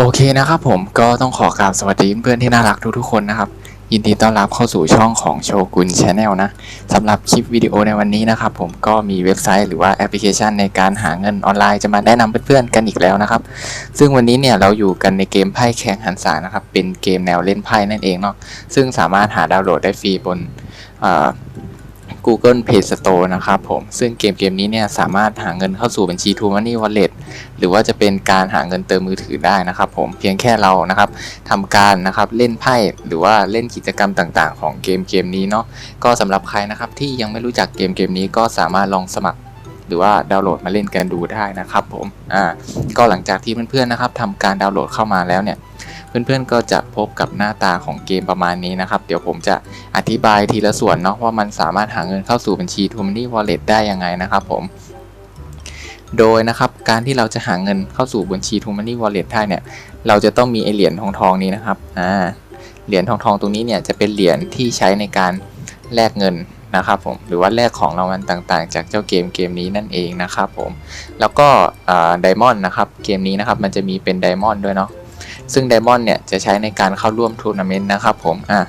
โอเคนะครับผมก็ต้องขอกราบสวัสดีเพื่อนๆที่น่ารักทุกๆคนนะครับ ยินดีต้อนรับเข้าสู่ช่องของโชกุนชาแนลนะสำหรับคลิปวิดีโอในวันนี้นะครับผมก็มีเว็บไซต์หรือว่าแอปพลิเคชันในการหาเงินออนไลน์จะมาแนะนำเพื่อนๆกันอีกแล้วนะครับ ซึ่งวันนี้เนี่ยเราอยู่กันในเกมไพ่แข่งหันษานะครับเป็นเกมแนวเล่นไพ่นั่นเองเนาะซึ่งสามารถหาดาวน์โหลดได้ฟรีบนอ Google Play Store นะครับผม ซึ่งเกมเกมนี้เนี่ยสามารถหาเงินเข้าสู่บัญชี True Money Wallet หรือว่าจะเป็นการหาเงินเติมมือถือได้นะครับผมเพียงแค่เรานะครับทำการนะครับเล่นไพ่หรือว่าเล่นกิจกรรมต่างๆ ของเกมเกมนี้เนาะก็สำหรับใครนะครับที่ยังไม่รู้จักเกมเกมนี้ก็สามารถลองสมัครหรือว่าดาวน์โหลดมาเล่นกันดูได้นะครับผม อ่า ก็หลังจากที่เพื่อนๆนะครับทำการดาวน์โหลดเข้ามาแล้วเนี่ย เพื่อนๆก็จะพบกับหน้าตาของเกมประมาณนี้นะครับ เดี๋ยวผมจะอธิบายทีละส่วนเนาะว่ามันสามารถหาเงินเข้าสู่บัญชี t ูมัน n ี Wallet ได้ยังไงนะครับผม โดยนะครับการที่เราจะหาเงินเข้าสู่บัญชี t ูมัน n ี Wallet ได้เนี่ย เราจะต้องมีไอเหรียญทองทองนี้นะครับอ่าเหรียญทองทองตรงนี้เนี่ยจะเป็นเหรียญที่ใช้ในการแลกเงินนะครับผมหรือว่าแลกของรางวัลต่างๆ จากเจ้าเกมเกมนี้นั่นเองนะครับผมแล้วก็ไดมอนด์นะครับเกมนี้นะครับมันจะมีเป็นไดมอนด์ด้วยเนาะ ซึ่งไดมอนด์เนี่ยจะใช้ในการเข้าร่วมทัวร์นาเมนต์นะครับผมอะ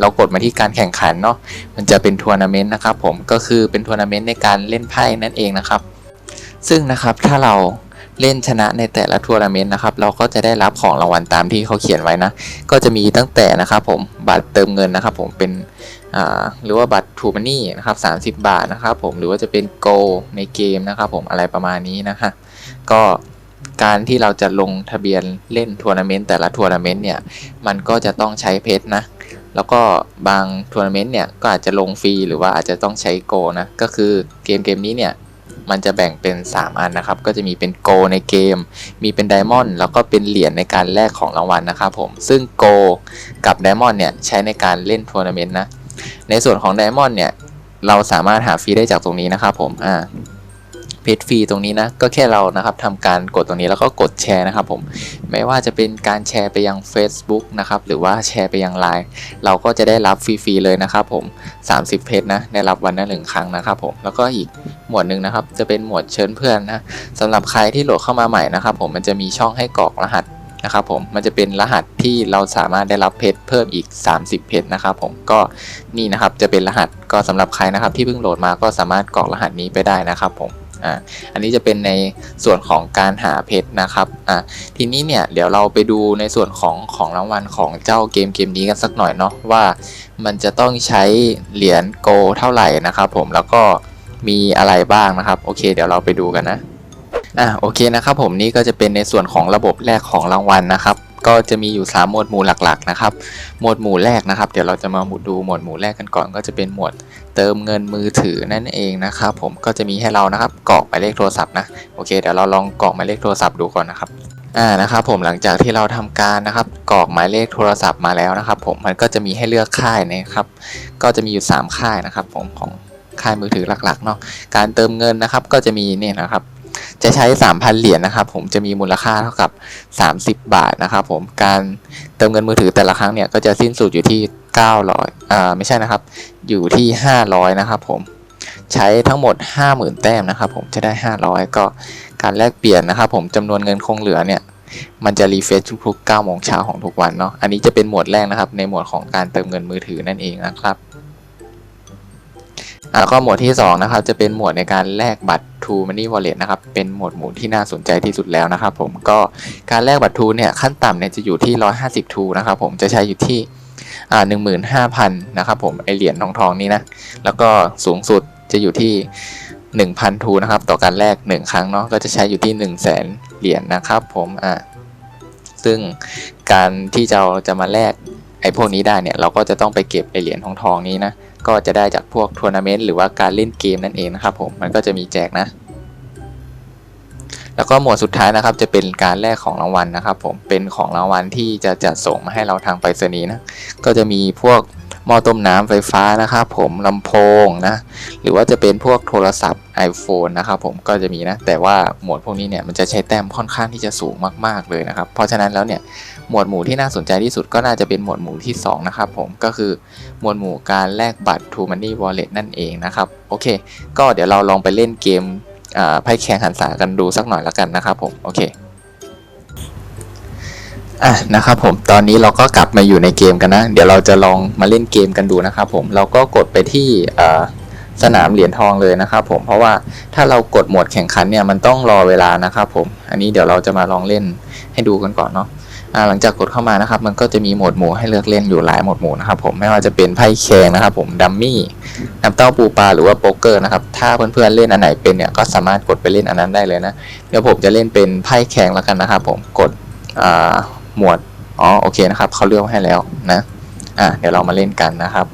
เรากดมาที่การแข่งขันเนาะมันจะเป็นทัวร์นาเมนต์นะครับผมก็คือเป็นทัวร์นาเมนต์ในการเล่นไพ่นั่นเองนะครับ ซึ่งนะครับถ้าเราเล่นชนะในแต่ละทัวร์นาเมนต์นะครับเราก็จะได้รับของรางวัลตามที่เขาเขียนไว้นะ ก็จะมีตั้งแต่นะครับผมบัตรเติมเงินนะครับผมเป็นอ่าหรือว่าบัตรทูมันนี่นะครับ30 บาทนะครับผมหรือว่าจะเป็นโกในเกมนะครับผมอะไรประมาณนี้นะฮะก็ การที่เราจะลงทะเบียนเล่นทัวร์นาเมนต์แต่ละทัวร์นาเมนต์เนี่ยมันก็จะต้องใช้เพชรนะ แล้วก็บางทัวร์นาเมนต์เนี่ยก็อาจจะลงฟรีหรือว่าอาจจะต้องใช้โกนะ ก็คือเกมเกมนี้เนี่ยมันจะแบ่งเป็น 3 อันนะครับ ก็จะมีเป็นโกในเกม มีเป็นไดมอนด์แล้วก็เป็นเหรียญในการแลกของรางวัลนะครับผม ซึ่งโกกับไดมอนด์เนี่ยใช้ในการเล่นทัวร์นาเมนต์นะ ในส่วนของไดมอนด์เนี่ยเราสามารถหาฟรีได้จากตรงนี้นะครับผม อ่า จฟรีตรงนี้นะก็แค่เรานะครับทำการกดตรงนี้แล้วก็กดแชร์นะครับผมไม่ว่าจะเป็นการแชร์ไปยัง Facebook นะครับหรือว่าแชร์ไปยัง Line เราก็จะได้รับฟรีๆเลยนะครับผม 30 เพจนะได้รับวันละหนึ่งครั้งนะครับผมแล้วก็อีกหมวดหนึ่งนะครับ จะเป็นหมวดเชิญเพื่อนนะสำหรับใครที่โหลดเข้ามาใหม่นะครับผมมันจะมีช่องให้กรอกรหัสนะครับผมมันจะเป็นรหัสที่เราสามารถได้รับเพจเพิ่มอีก 30 เพจนะครับผมก็นี่นะครับจะเป็นรหัสก็สำหรับใครนะครับที่เพิ่งโหลดมาก็สามารถกรอกรหัสนี้ไปได้นะครับผม อ่าอันนี้จะเป็นในส่วนของการหาเพชรนะครับอะทีนี้เนี่ยเดี๋ยวเราไปดูในส่วนของของรางวัลของเจ้าเกมเกมนี้กันสักหน่อยเนาะว่ามันจะต้องใช้เหรียญโกเท่าไหร่นะครับผมแล้วก็มีอะไรบ้างนะครับ โอเค เดี๋ยวเราไปดูกันนะอะโอเคนะครับผมนี่ก็จะเป็นในส่วนของระบบแรกของรางวัลนะครับ ก็จะมีอยู่ 3 หมวดหมู่หลักๆนะครับ หมวดหมู่แรกนะครับ เดี๋ยวเราจะมาดูหมวดหมู่แรกกันก่อน ก็จะเป็นหมวดเติมเงินมือถือนั่นเองนะครับ ผมก็จะมีให้เรานะครับกรอกหมายเลขโทรศัพท์นะโอเคเดี๋ยวเราลองกรอกหมายเลขโทรศัพท์ดูก่อนนะครับอ่านะครับผมหลังจากที่เราทำการนะครับกรอกหมายเลขโทรศัพท์มาแล้วนะครับ ผมมันก็จะมีให้เลือกค่ายนะครับ ก็จะมีอยู่ 3 ค่ายนะครับ ผมของค่ายมือถือหลักๆเนาะการเติมเงินนะครับ ก็จะมีเนี่ยนะครับ จะใช้ 3,000 เหรียญนะครับผมจะมีมูลค่าเท่ากับ 30 บาทนะครับผมการเติมเงินมือถือแต่ละครั้งเนี่ยก็จะสิ้นสุดอยู่ที่ 900อ่าไม่ใช่นะครับ อยู่ที่ 500 นะครับผมใช้ทั้งหมด 50,000 แต้มนะครับผมจะได้ 500 ก็การแลกเปลี่ยนนะครับผมจำนวนเงินคงเหลือเนี่ยมันจะรีเฟรชทุกๆ9โมงเช้าของทุกวันเนาะอันนี้จะเป็นหมวดแรกนะครับ ในหมวดของการเติมเงินมือถือนั่นเองนะครับแล้วก็หมวดที่2นะครับจะเป็นหมวดในการแลกบัตร to Money Wallet นะครับ เป็นหมวดหมู่ที่น่าสนใจที่สุดแล้วนะครับผมก็การแลกบัตร True เนี่ยขั้นต่ำเนี่ยจะอยู่ที่ 150 True นะครับผมจะใช้อยู่ที่อ่า15,000นะครับผมไอเหรียญทองทองนี้นะ แล้วก็สูงสุดจะอยู่ที่ 1,000 True นะครับ ต่อการแลก1 ครั้งเนาะก็จะใช้อยู่ที่ 1 0 0 0 0แสนเหรียญนะครับผมอ่าซึ่งการที่เราจะมาแลก ไอ้พวกนี้ได้เนี่ยเราก็จะต้องไปเก็บไอเหรียญทองทองๆนี้นะก็จะได้จากพวกทัวร์นาเมนต์หรือว่าการเล่นเกมนั่นเองนะครับผมมันก็จะมีแจกนะ แล้วก็หมวดสุดท้ายนะครับ จะเป็นการแลกของรางวัลนะครับ ผมเป็นของรางวัลที่จะจัดส่งมาให้เราทางไปรษณีย์นะก็จะมีพวกหม้อต้มน้ำไฟฟ้านะครับ ผมลำโพงนะหรือว่าจะเป็นพวกโทรศัพท์ iPhone นะครับผมก็จะมีนะแต่ว่าหมวดพวกนี้เนี่ยมันจะใช้แต้มค่อนข้างที่จะสูงมาก ๆเลยนะครับ เพราะฉะนั้นแล้วเนี่ย หมวดหมู่ที่น่าสนใจที่สุดก็น่าจะเป็นหมวดหมู่ที่สองนะครับผมก็คือหมวดหมู่การแลกบัตร True Money Wallet นั่นเองนะครับ โอเค ก็เดี๋ยวเราลองไปเล่นเกมไพ่แข่งหันษากันดูสักหน่อยแล้วกันนะครับผมโอเคอะนะครับผมตอนนี้เราก็กลับมาอยู่ในเกมกันนะ เดี๋ยวเราจะลองมาเล่นเกมกันดูนะครับผมเราก็กดไปที่สนามเหรียญทองเลยนะครับผมเพราะว่าถ้าเรากดหมวดแข่งขันเนี่ยมันต้องรอเวลานะครับผมอันนี้เดี๋ยวเราจะมาลองเล่นให้ดูกันก่อนเนาะ หลังจากกดเข้ามานะครับ มันก็จะมีโหมดหมู่ให้เลือกเล่นอยู่หลายโหมดหมู่นะครับ ผมไม่ว่าจะเป็นไพ่แข่งนะครับ ผมดัมมี่น้ำเต้าปูปลาหรือว่าโป๊กเกอร์นะครับ ถ้าเพื่อนๆเล่นอันไหนเป็นเนี่ยก็สามารถกดไปเล่นอันนั้นได้เลยนะ เดี๋ยวผมจะเล่นเป็นไพ่แข่งแล้วกันนะครับ ผมกดหมวดอ๋อโอเคนะครับเขาเลือกให้แล้วนะอะเดี๋ยวเรามาเล่นกันนะครับ